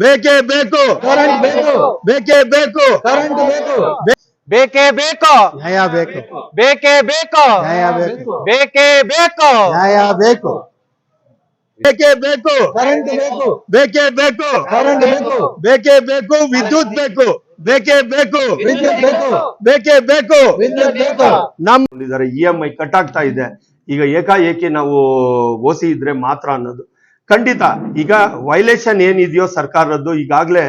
ಬೇಕೇ ಬೇಕು ಕರೆಂಟ್ ಬೇಕು ಬೇಕೇ ಬೇಕು ಕರೆಂಟ್ ಬೇಕು ಬೇಕೇ ಬೇಕು ನ್ಯಾಯ ಬೇಕು ಬೇಕೇ ಬೇಕು ನ್ಯಾಯ ಬೇಕು ಬೇಕೇ ಬೇಕು ನ್ಯಾಯ ಬೇಕು ಬೇಕೇ ಬೇಕು ಕರೆಂಟ್ ಬೇಕು ಬೇಕೇ ಬೇಕು ಕರೆಂಟ್ ಬೇಕು ಬೇಕೇ ಬೇಕು ವಿದ್ಯುತ್ ಬೇಕು ಬೇಕೇ ಬೇಕು ವಿದ್ಯುತ್ ಬೇಕು ಬೇಕೇ ಬೇಕು ವಿದ್ಯುತ್ ಬೇಕು ನಮ್ ಇದಾರೆ ಇ ಎಂ ಐ ಕಟ್ ಆಗ್ತಾ ಇದೆ ಈಗ ಏಕಾಏಕಿ ನಾವು ಓಸಿ ಇದ್ರೆ ಮಾತ್ರ ಅನ್ನೋದು ಖಂಡಿತ. ಈಗ ವೈಲೇಷನ್ ಏನಿದೆಯೋ ಸರ್ಕಾರದ್ದು, ಈಗಾಗಲೇ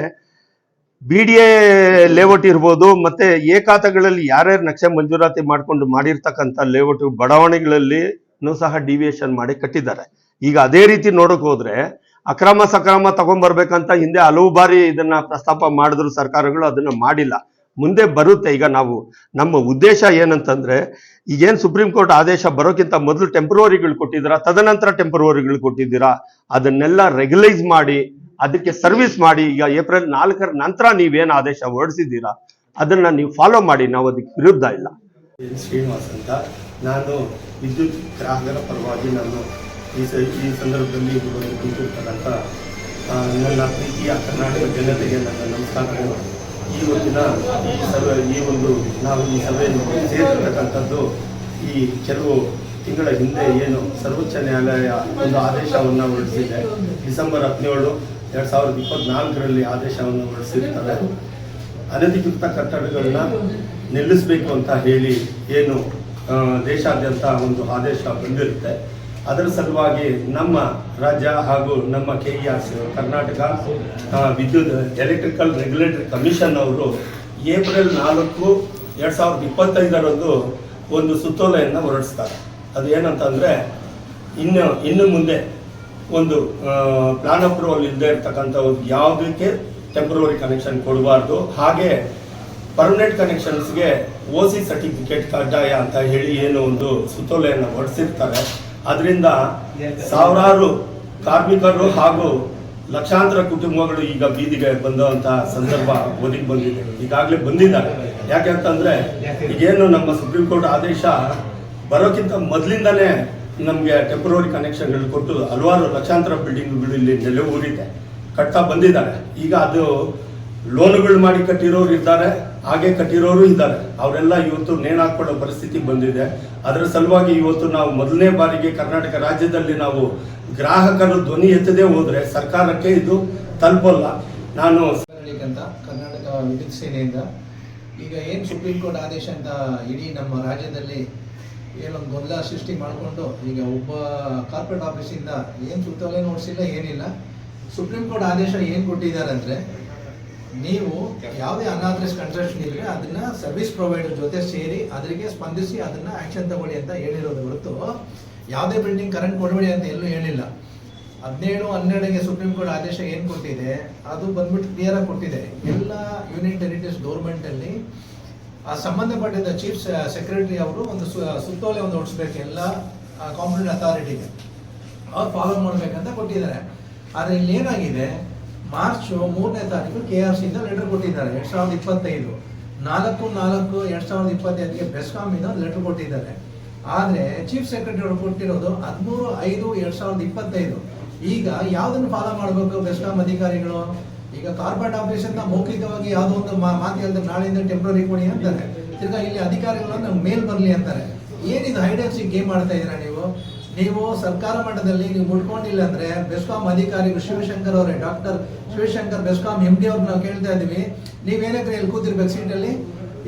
ಬಿ ಡಿ ಎ ಲೇಔಟ್ ಇರ್ಬೋದು, ಮತ್ತೆ ಏಕಾತಗಳಲ್ಲಿ ಯಾರ್ಯಾರು ನಕ್ಷೆ ಮಂಜೂರಾತಿ ಮಾಡ್ಕೊಂಡು ಮಾಡಿರ್ತಕ್ಕಂಥ ಲೇಔಟ್ ಬಡಾವಣೆಗಳಲ್ಲಿ ಸಹ ಡಿವಿಯೇಷನ್ ಮಾಡಿ ಕಟ್ಟಿದ್ದಾರೆ. ಈಗ ಅದೇ ರೀತಿ ನೋಡಕ್ ಹೋದ್ರೆ, ಅಕ್ರಮ ಸಕ್ರಮ ತಗೊಂಡ್ಬರ್ಬೇಕಂತ ಹಿಂದೆ ಹಲವು ಬಾರಿ ಇದನ್ನ ಪ್ರಸ್ತಾಪ ಮಾಡಿದ್ರು ಸರ್ಕಾರಗಳು, ಅದನ್ನ ಮಾಡಿಲ್ಲ. ಮುಂದೆ ಬರುತ್ತೆ. ಈಗ ನಾವು ನಮ್ಮ ಉದ್ದೇಶ ಏನಂತಂದ್ರೆ ಈಗೇನ್ ಸುಪ್ರೀಂ ಕೋರ್ಟ್ ಆದೇಶ ಬರೋಕ್ಕಿಂತ ಮೊದಲು ಟೆಂಪ್ರವರಿಗಳು ಕೊಟ್ಟಿದ್ದೀರಾ, ತದನಂತರ ಟೆಂಪ್ರವರಿಗಳು ಕೊಟ್ಟಿದ್ದೀರಾ, ಅದನ್ನೆಲ್ಲ ರೆಗ್ಯುಲೈಸ್ ಮಾಡಿ, ಅದಕ್ಕೆ ಸರ್ವಿಸ್ ಮಾಡಿ, ಈಗ ಏಪ್ರಿಲ್ ನಾಲ್ಕರ ನಂತರ ನೀವೇನು ಆದೇಶ ಹೊರಡಿಸಿದ್ದೀರಾ, ಅದನ್ನ ನೀವು ಫಾಲೋ ಮಾಡಿ, ನಾವು ಅದಕ್ಕೆ ವಿರುದ್ಧ ಇಲ್ಲ. ಶ್ರೀನಿವಾಸ್ ಅಂತ, ನಾನು ವಿದ್ಯುತ್ ಗ್ರಾಹಕರ ಪರವಾಗಿ ನಾನು ಈ ಈ ಸಂದರ್ಭದಲ್ಲಿ ಕುಂತಿರ್ತಕ್ಕಂಥ ನನ್ನ ಪ್ರೀತಿಯ ಕರ್ನಾಟಕ ಜನತೆಗೆ ನನ್ನ ನಮಸ್ಕಾರಗಳು. ಈ ಹೊತ್ತಿನ ಈ ಸಭೆ, ಈ ಒಂದು ನಾವು ಈ ಸಭೆಯನ್ನು ಸೇರಿರ್ತಕ್ಕಂಥದ್ದು, ಈ ಕೆಲವು ತಿಂಗಳ ಹಿಂದೆ ಏನು ಸರ್ವೋಚ್ಚ ನ್ಯಾಯಾಲಯ ಒಂದು ಆದೇಶವನ್ನು ಹೊರಡಿಸಿದೆ. ಡಿಸೆಂಬರ್ ಹದಿನೇಳು, ಎರಡು ಸಾವಿರದ ಇಪ್ಪತ್ನಾಲ್ಕರಲ್ಲಿ ಆದೇಶವನ್ನು ಹೊರಡಿಸಿರ್ತಾರೆ ಅನಧಿಕೃತ ಕಟ್ಟಡಗಳನ್ನ ನಿಲ್ಲಿಸಬೇಕು ಅಂತ ಹೇಳಿ ಏನು ದೇಶಾದ್ಯಂತ ಒಂದು ಆದೇಶ ಬಂದಿರುತ್ತೆ. ಅದರ ಸಲುವಾಗಿ ನಮ್ಮ ರಾಜ್ಯ ಹಾಗೂ ನಮ್ಮ K E R C Karnataka ವಿದ್ಯುತ್ ಎಲೆಕ್ಟ್ರಿಕಲ್ ರೆಗ್ಯುಲೇಟರಿ ಕಮಿಷನ್ ಅವರು ಏಪ್ರಿಲ್ ನಾಲ್ಕು ಎರಡು ಸಾವಿರದ ಇಪ್ಪತ್ತೈದರಂದು ಒಂದು ಸುತ್ತೋಲೆಯನ್ನು ಹೊರಡಿಸ್ತಾರೆ. ಅದು ಏನಂತಂದರೆ, ಇನ್ನು ಇನ್ನು ಮುಂದೆ ಒಂದು ಪ್ಲಾನ್ ಅಪ್ರೂವಲ್ ಇಲ್ಲದೆ ಇರ್ತಕ್ಕಂಥ ಒಂದು ಯಾವುದಕ್ಕೆ ಟೆಂಪ್ರವರಿ ಕನೆಕ್ಷನ್ ಕೊಡಬಾರ್ದು, ಹಾಗೆ ಪರ್ಮನೆಂಟ್ ಕನೆಕ್ಷನ್ಸ್ಗೆ ಓ ಸಿ ಸರ್ಟಿಫಿಕೇಟ್ ಕಡ್ಡಾಯ ಅಂತ ಹೇಳಿ ಏನು ಒಂದು ಸುತ್ತೋಲೆಯನ್ನು ಹೊರಡಿಸಿರ್ತಾರೆ. ಅದರಿಂದ ಸಾವಿರಾರು ಕಾರ್ಮಿಕರು ಹಾಗೂ ಲಕ್ಷಾಂತರ ಕುಟುಂಬಗಳು ಈಗ ಬೀದಿಗೆ ಬಂದಂತ ಸಂದರ್ಭ ಒದಗಿ ಬಂದಿದೆ. ಈಗಾಗಲೇ ಬಂದಿದ್ದಾರೆ. ಯಾಕೆ ಯಾಕೆಂತಂದ್ರೆ ಈಗೇನು ನಮ್ಮ ಸುಪ್ರೀಂ ಕೋರ್ಟ್ ಆದೇಶ ಬರೋಕ್ಕಿಂತ ಮೊದಲಿಂದನೇ ನಮಗೆ ಟೆಂಪ್ರವರಿ ಕನೆಕ್ಷನ್ಗಳು ಕೊಟ್ಟು ಹಲವಾರು ಲಕ್ಷಾಂತರ ಬಿಲ್ಡಿಂಗ್ಗಳು ಇಲ್ಲಿ ನೆಲೆ ಊರಿದೆ. ಕಟ್ತಾ ಬಂದಿದ್ದಾರೆ. ಈಗ ಅದು ಲೋನುಗಳು ಮಾಡಿ ಕಟ್ಟಿರೋರು ಇದ್ದಾರೆ. ಹಾಗೆ ಕಟ್ಟಿರೋರು ಇದ್ದಾರೆ. ಅವರೆಲ್ಲ ಇವತ್ತು ನೇಣಾಕೊಳ್ಳೋ ಪರಿಸ್ಥಿತಿ ಬಂದಿದೆ. ಅದರ ಸಲುವಾಗಿ ಇವತ್ತು ನಾವು ಮೊದಲನೇ ಬಾರಿಗೆ ಕರ್ನಾಟಕ ರಾಜ್ಯದಲ್ಲಿ ನಾವು ಗ್ರಾಹಕರು ಧ್ವನಿ ಎತ್ತದೇ ಹೋದ್ರೆ ಸರ್ಕಾರಕ್ಕೆ ಇದು ತಲುಪಲ್ಲ. ನಾನು ಕರ್ನಾಟಕ ವಿದ್ಯುತ್ ಸೇನೆಯಿಂದ ಈಗ ಏನು ಸುಪ್ರೀಂ ಕೋರ್ಟ್ ಆದೇಶ ಅಂತ ಇಡೀ ನಮ್ಮ ರಾಜ್ಯದಲ್ಲಿ ಏನೊಂದು ಗೊಂದಲ ಸೃಷ್ಟಿ ಮಾಡಿಕೊಂಡು ಈಗ ಒಬ್ಬ ಕಾರ್ಪೊರೇಟ್ ಆಫೀಸಿಂದ ಏನು ಸುತ್ತೋಲೆ ನೋಡಿಸಿಲ್ಲ, ಏನಿಲ್ಲ. ಸುಪ್ರೀಂ ಕೋರ್ಟ್ ಆದೇಶ ಏನು ಕೊಟ್ಟಿದ್ದಾರೆ ಅಂದರೆ ನೀವು ಯಾವುದೇ ಅನಾಥರೈಸ್ ಕನ್ಸ್ಟ್ರಕ್ಷನ್ ಇದ್ರೆ ಅದನ್ನ ಸರ್ವಿಸ್ ಪ್ರೊವೈಡರ್ ಜೊತೆ ಸೇರಿ ಅದರಿಗೆ ಸ್ಪಂದಿಸಿ ಅದನ್ನ ಆಕ್ಷನ್ ತಗೊಳ್ಳಿ ಅಂತ ಹೇಳಿರೋದು ಹೊರತು ಯಾವುದೇ ಬಿಲ್ಡಿಂಗ್ ಕರೆಂಟ್ ಕೊಡಬೇಡಿ ಅಂತ ಎಲ್ಲೂ ಹೇಳಿಲ್ಲ. ಹದಿನೇಳು, ಹನ್ನೆರಡಿಗೆ ಸುಪ್ರೀಂ ಕೋರ್ಟ್ ಆದೇಶ ಏನು ಕೊಟ್ಟಿದೆ, ಅದು ಬಂದ್ಬಿಟ್ಟು ಕ್ಲಿಯರ್ ಆಗಿ ಕೊಟ್ಟಿದೆ. ಎಲ್ಲ ಯೂನಿಯನ್ ಟೆರಿಟರೀಸ್ ಗೌರ್ಮೆಂಟ್ ಅಲ್ಲಿ ಆ ಸಂಬಂಧಪಟ್ಟಿದ್ದ ಚೀಫ್ ಸೆಕ್ರೆಟರಿ ಅವರು ಒಂದು ಸುತ್ತೋಲೆ ಒಂದು ಹೊಡಿಸ್ಬೇಕು ಎಲ್ಲ ಕಾಂಪಿಟೆಂಟ್ ಅಥಾರಿಟಿಗೆ ಅವ್ರು ಫಾಲೋ ಮಾಡ್ಬೇಕಂತ ಕೊಟ್ಟಿದ್ದಾರೆ. ಆದರೆ ಇಲ್ಲಿ ಏನಾಗಿದೆ ಮಾರ್ಚ್ ಮೂರನೇ ತಾರೀಕು ಕೆ ಆರ್ ಸಿಯಿಂದ ಲೆಟರ್ ಕೊಟ್ಟಿದ್ದಾರೆ. ಎರಡ್ ಸಾವಿರದ ಇಪ್ಪತ್ತೈದು. ನಾಲ್ಕು ನಾಲ್ಕು, ಎರಡ್ ಸಾವಿರದ ಇಪ್ಪತ್ತೈದಕ್ಕೆ ಬೆಸ್ಕಾಮಿಂದ ಲೆಟರ್ ಕೊಟ್ಟಿದ್ದಾರೆ. ಆದ್ರೆ ಚೀಫ್ ಸೆಕ್ರೆಟರಿ ಅವರು ಕೊಟ್ಟಿರೋದು ಹದಿಮೂರು, ಐದು, ಎರಡ್ ಸಾವಿರದ ಇಪ್ಪತ್ತೈದು. ಈಗ ಯಾವ್ದನ್ನು ಫಾಲೋ ಮಾಡಬೇಕು ಬೆಸ್ಕಾಂ ಅಧಿಕಾರಿಗಳು? ಈಗ ಕಾರ್ಪೊರೇಟ್ ಆಫೀಸ್ ಅಂತ ಮೌಖಿಕವಾಗಿ ಯಾವುದೋ ಒಂದು ಮಾತು ಹೇಳಿದ್ರೆ ನಾಳೆಯಿಂದ ಟೆಂಪ್ರರಿ ಕೊಡಿ ಅಂತಾರೆ. ತಿರ್ಗಾ ಇಲ್ಲಿ ಅಧಿಕಾರಿಗಳು ನಮ್ಗೆ ಮೇಲ್ ಬರಲಿ ಅಂತಾರೆ. ಏನಿದು ಹೈಡೆನ್ಸಿ ಗೇಮ್ ಮಾಡ್ತಾ ಇದ್ದೀರಾ ನೀವು? ನೀವು ಸರ್ಕಾರ ಮಟ್ಟದಲ್ಲಿ ನೀವು ಮುಟ್ಕೊಂಡಿಲ್ಲ ಅಂದ್ರೆ ಬೆಸ್ಕಾಂ ಅಧಿಕಾರಿಗಳು ಶಿವಶಂಕರ್ ಅವರೇ, doctor Shivashankar BESCOM M D ಅವ್ರನ್ನ ನಾವು ಕೇಳ್ತಾ ಇದೀವಿ ನೀವೇನಕ್ಕೆ ಇಲ್ಲಿ ಕೂತಿರ್ಬೇಕು ಸೀಟಲ್ಲಿ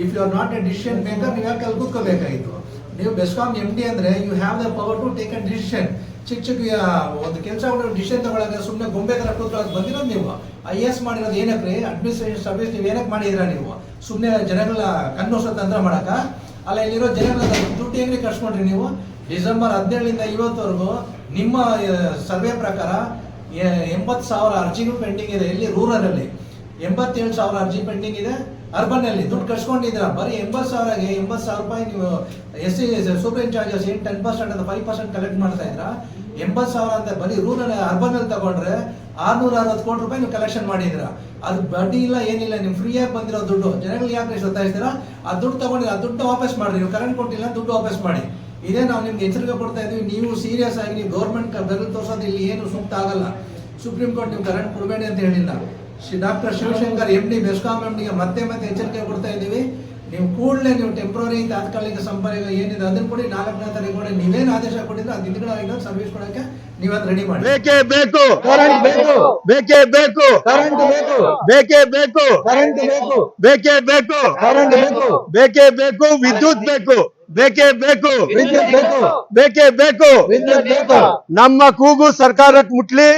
if you are not a decision maker ನೀವು ಯಾಕೆ ಅಲ್ಲಿ ಕೂತ್ಕೋಬೇಕಾಗಿತ್ತು ನೀವು ಬೆಸ್ಕಾಂ ಎಂ ಡಿ ಅಂದ್ರೆ you have the power to take a decision ಚಿಕ್ಕ ಚಿಕ್ಕ ಒಂದು ಕೆಲಸ ಡಿಸಿಷನ್ ತಗೊಳಕ್ಕೆ ಸುಮ್ಮನೆ ಗೊಂಬೆ ತರ ಕೂತ್ಕೊಳ್ಳೋಕೆ ಬಂದಿರೋದು ನೀವು. ಐ ಎಸ್ ಮಾಡಿರೋದು ಏನಕ್ರಿ ಅಡ್ಮಿನಿಸ್ಟ್ರೇಷನ್ ಸರ್ವಿಸ್ ನೀವು ಏನಕ್ಕೆ ಮಾಡಿದಿರಾ ನೀವು? ಸುಮ್ಮನೆ ಜನಗಳ ಕಣ್ಣು ತಂತ್ರ ಮಾಡಕ ಅಲ್ಲ, ಇಲ್ಲಿರೋ ಜನಗಳ ದುಡ್ಡು ಹೆಂಗ್ರಿ ಕಟ್ಸ್ಕೊಂಡ್ರಿ ನೀವು? ಡಿಸೆಂಬರ್ ಹದಿನೇಳರಿಂದ ಇವತ್ತವರೆಗೂ ನಿಮ್ಮ ಸರ್ವೆ ಪ್ರಕಾರ ಎಂಬತ್ತು ಸಾವಿರ ಅರ್ಜಿಗಳು ಪೆಂಡಿಂಗ್ ಇದೆ ಇಲ್ಲಿ ರೂರಲ್ ಅಲ್ಲಿ ಎಂಬತ್ತೇಳು ಸಾವಿರ ಅರ್ಜಿ ಪೆಂಡಿಂಗ್ ಇದೆ ಅರ್ಬನ್ ಅಲ್ಲಿ ದುಡ್ಡು ಕಟ್ಸ್ಕೊಂಡಿದ್ದೀರಾ ಬರೀ ಎಂಬತ್ತು ಸಾವಿರಗೆ ಎಂಬತ್ತು ಸಾವಿರ ರೂಪಾಯಿ ನೀವು ಎಸ್ ಸಿ ಸೂಪರ್ ಚಾರ್ಜಸ್ ಏನು ಟೆನ್ ಪರ್ಸೆಂಟ್ ಅಂತ ಫೈವ್ ಪರ್ಸೆಂಟ್ ಕಲೆಕ್ಟ್ ಮಾಡ್ತಾ ಇದ್ರ ಎಂಬತ್ತು ಸಾವಿರ ಅಂತ ಬರೀ ರೂರಲ್ ಅರ್ಬನ್ ಅಲ್ಲಿ ತಗೊಂಡ್ರೆ ಆರ್ನೂರ ಅರವತ್ತು ಕೋಟಿ ರೂಪಾಯಿ ನೀವು ಕಲೆಕ್ಷನ್ ಮಾಡಿದ್ದೀರಾ? ಅದು ಬಡ್ಡಿ ಇಲ್ಲ, ಏನಿಲ್ಲ, ನೀವು ಫ್ರೀಯಾಗಿ ಬಂದಿರೋ ದುಡ್ಡು. ಜನಗಳಿಗೆ ಯಾಕೆ ಸತ್ತಾಯಿಸ್ತೀರಾ ಆ ದುಡ್ಡು ತಗೊಂಡಿಲ್ಲ ಆ ದುಡ್ಡು ವಾಪಸ್ ಮಾಡ್ರಿ. ನೀವು ಕರೆಂಟ್ ಕೊಟ್ಟಿಲ್ಲ, ದುಡ್ಡು ವಾಪಸ್ ಮಾಡಿ. ಇದೇ, ನಾವು ನಿಮ್ಗೆ ಎಚ್ಚರಿಕೆ ಕೊಡ್ತಾ ಇದೀವಿ ನೀವು ಸೀರಿಯಸ್ ಆಗಿ ನೀವು ಗೌರ್ಮೆಂಟ್ ಬೆರಳು ತೋರ್ಸೋದು ಇಲ್ಲಿ ಏನು ಸೂಕ್ತ ಆಗಲ್ಲ. ಸುಪ್ರೀಂ ಕೋರ್ಟ್ ನೀವು ಕರೆಂಟ್ ಕೊಡಬೇಡಿ ಅಂತ ಹೇಳಿಲ್ಲ. Doctor Shivashankar M D BESCOM M ಡಿಗೆ ಮತ್ತೆ ಮತ್ತೆ ಎಚ್ಚರಿಕೆ ಕೊಡ್ತಾ ಇದ್ದೀವಿ. ನೀವು ಕೂಡಲೇ ನೀವು ಟೆಂಪ್ರರಿ ತಾತ್ಕಾಲಿಕ ಸಂಪರ್ಕ ಏನಿದೆ ಅದ್ರ ಕೂಡ ನಾಲ್ಕನೇ ತಾರೀಕು ಕೂಡ ನೀವೇನು ಆದೇಶ ಕೊಟ್ಟಿದ್ರೆ ಅದು ಹಿಂದ್ಗಡೆ ಸರ್ವಿಸ್ ಕೊಡಕ್ಕೆ ನೀವು ಅದು ರೆಡಿ ಮಾಡಿ. ಬೇಕೇ ಬೇಕು. ಕರೆಂಟ್ ಬೇಕು. ಬೇಕೇ ಬೇಕು. ಕರೆಂಟ್ ಬೇಕು. ಬೇಕೇ ಬೇಕು. ಕರೆಂಟ್ ಬೇಕು. ಬೇಕೇ ಬೇಕು. ಕರೆಂಟ್ ಬೇಕು. ಬೇಕೇ ಬೇಕು. ವಿದ್ಯುತ್ ಬೇಕು. ಬೇಕೇ ಬೇಕು. ವಿದ್ಯುತ್ ಬೇಕು. ಬೇಕೇ ಬೇಕು. ವಿದ್ಯುತ್ ಬೇಕು. ನಮ್ಮ ಕೂಗು ಸರ್ಕಾರಕ್ಕೆ ಮುಟ್ಲಿ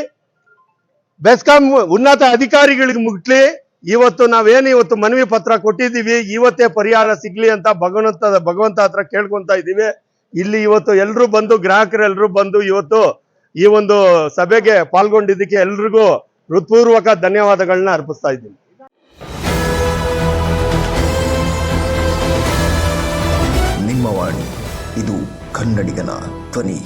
ಬೆಸ್ಕಾಂ ಉನ್ನತ ಅಧಿಕಾರಿಗಳಿಗೆ ಮುಟ್ಲಿ ಇವತ್ತು ನಾವೇನು ಇವತ್ತು ಮನವಿ ಪತ್ರ ಕೊಟ್ಟಿದ್ದೀವಿ, ಇವತ್ತೇ ಪರಿಹಾರ ಸಿಗ್ಲಿ ಅಂತ ಭಗವಂತ ಭಗವಂತ ಹತ್ರ ಕೇಳ್ಕೊಂತ ಇದ್ದೀವಿ. ಇಲ್ಲಿ ಇವತ್ತು ಎಲ್ಲರೂ ಬಂದು ಗ್ರಾಹಕರೆಲ್ಲರೂ ಬಂದು ಇವತ್ತು ಈ ಒಂದು ಸಭೆಗೆ ಪಾಲ್ಗೊಂಡಿದ್ದಕ್ಕೆ ಎಲ್ರಿಗೂ ಹೃತ್ಪೂರ್ವಕ ಧನ್ಯವಾದಗಳನ್ನ ಅರ್ಪಿಸ್ತಾ ಇದ್ದೀನಿ. ನಿಮ್ಮ ವಾಣಿ, ಇದು ಕನ್ನಡಿಗನ ಧ್ವನಿ.